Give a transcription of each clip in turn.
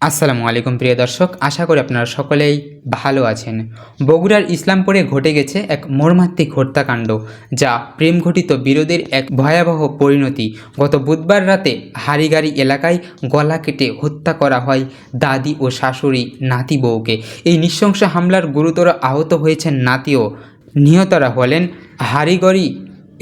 আসসালামু আলাইকুম প্রিয় দর্শক, আশা করি আপনারা সকলেই ভালো আছেন। বগুড়ার ইসলামপুরে ঘটে গেছে এক মর্মান্তিক হত্যাকাণ্ড, যা প্রেম ঘটিত বিরোধের এক ভয়াবহ পরিণতি। গত বুধবার রাতে হারিগাড়ি এলাকায় গলা কেটে হত্যা করা হয় দাদি ও শাশুড়ি নাতি বউকে। এই নৃশংস হামলার গুরুতর আহত হয়েছেন নাতিও। নিহতরা হলেন হারিগড়ি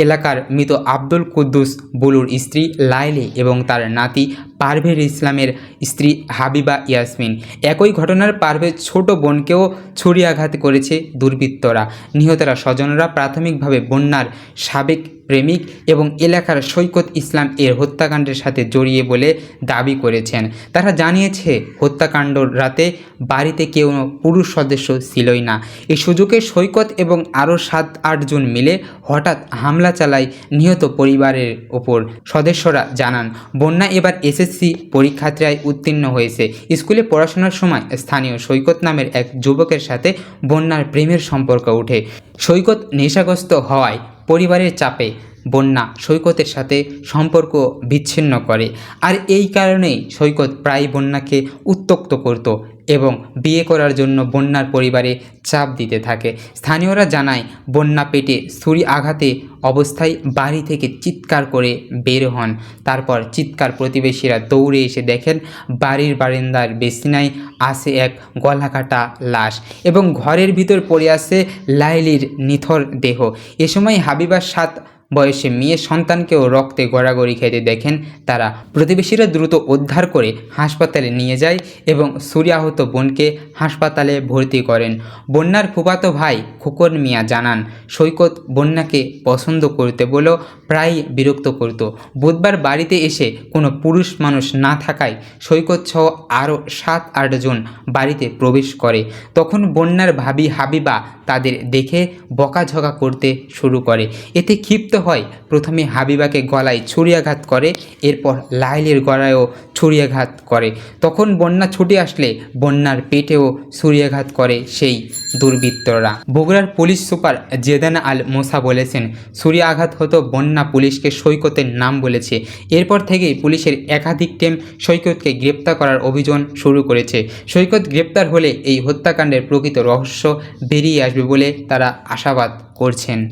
এলাকার মৃত আব্দুল কুদ্দুস বুলুর স্ত্রী লাইলি এবং তার নাতি পারভেজ ইসলামের স্ত্রী হাবিবা ইয়াসমিন। একই ঘটনার পারভেজ ছোট বোনকেও ছুরিয়াঘাত করেছে দুর্বৃত্তরা। নিহতরা স্বজনরা প্রাথমিকভাবে বন্যার সাবেক প্রেমিক এবং এলাকার সৈকত ইসলাম এর হত্যাকাণ্ডের সাথে জড়িয়ে বলে দাবি করেছেন। তারা জানিয়েছে হত্যাকাণ্ডর রাতে বাড়িতে কেউ পুরুষ সদস্য ছিলই না। এই সুযোগে সৈকত এবং আরও সাত আটজন মিলে হঠাৎ হামলা চালায় নিহত পরিবারের ওপর। সদস্যরা জানান, বন্যা এবার এসএসসি পরীক্ষার্থীরাই উত্তীর্ণ হয়েছে। স্কুলে পড়াশোনার সময় স্থানীয় সৈকত নামের এক যুবকের সাথে বন্যার প্রেমের সম্পর্ক ওঠে। সৈকত নেশাগ্রস্ত হওয়ায় পরিবারের চাপে বন্যা সৈকতের সাথে সম্পর্ক বিচ্ছিন্ন করে। আর এই কারণেই সৈকত প্রায় বন্যাকে উত্তক্ত করত এবং বিয়ে করার জন্য বন্যার পরিবারে চাপ দিতে থাকে। স্থানীয়রা জানায়, বন্যা পেটে ছুরি আঘাতে অবস্থায় বাড়ি থেকে চিৎকার করে বের হন। তারপর চিৎকার প্রতিবেশীরা দৌড়ে এসে দেখেন, বাড়ির বারান্দার বেসিনায় আসে এক গলাকাটা লাশ এবং ঘরের ভিতর পড়ে আছে লাইলির নিথর দেহ। এ সময় হাবিবার সাত বয়সে মেয়ে সন্তানকেও রক্তে গড়াগড়ি খেতে দেখেন তারা। প্রতিবেশীরা দ্রুত উদ্ধার করে হাসপাতালে নিয়ে যায় এবং সূর্যাহত বোনকে হাসপাতালে ভর্তি করেন। বন্যার ফুফাতো ভাই খোকন মিয়া জানান, সৈকত বন্যাকে পছন্দ করতে বলেও প্রায় বিরক্ত করত। বুধবার বাড়িতে এসে কোনো পুরুষ মানুষ না থাকায় সৈকত সহ আরও সাত আটজন বাড়িতে প্রবেশ করে। তখন বন্যার ভাবি হাবিবা তাদের দেখে বকাঝকা করতে শুরু করে। এতে ক্ষিপ্ত হয়। প্রথমে হাবিবাকে গলায় ছুরিয়াঘাত করে, এরপর লাইলের গলায়ও ছুরিয়াঘাত করে। তখন বন্যা ছুটে আসলে বন্যার পেটেও ছুরিয়াঘাত করে সেই দুর্বৃত্তরা। বগুড়ার পুলিশ সুপার জেদানা আল মোসা বলেছেন, ছুরিয়াঘাত হতো বন্যা পুলিশকে সৈকতের নাম বলেছে। এরপর থেকেই পুলিশের একাধিক টিম সৈকতকে গ্রেপ্তার করার অভিযান শুরু করেছে। সৈকত গ্রেপ্তার হলে এই হত্যাকাণ্ডের প্রকৃত রহস্য বেরিয়ে আসবে বলে তারা আশাবাদ করছেন।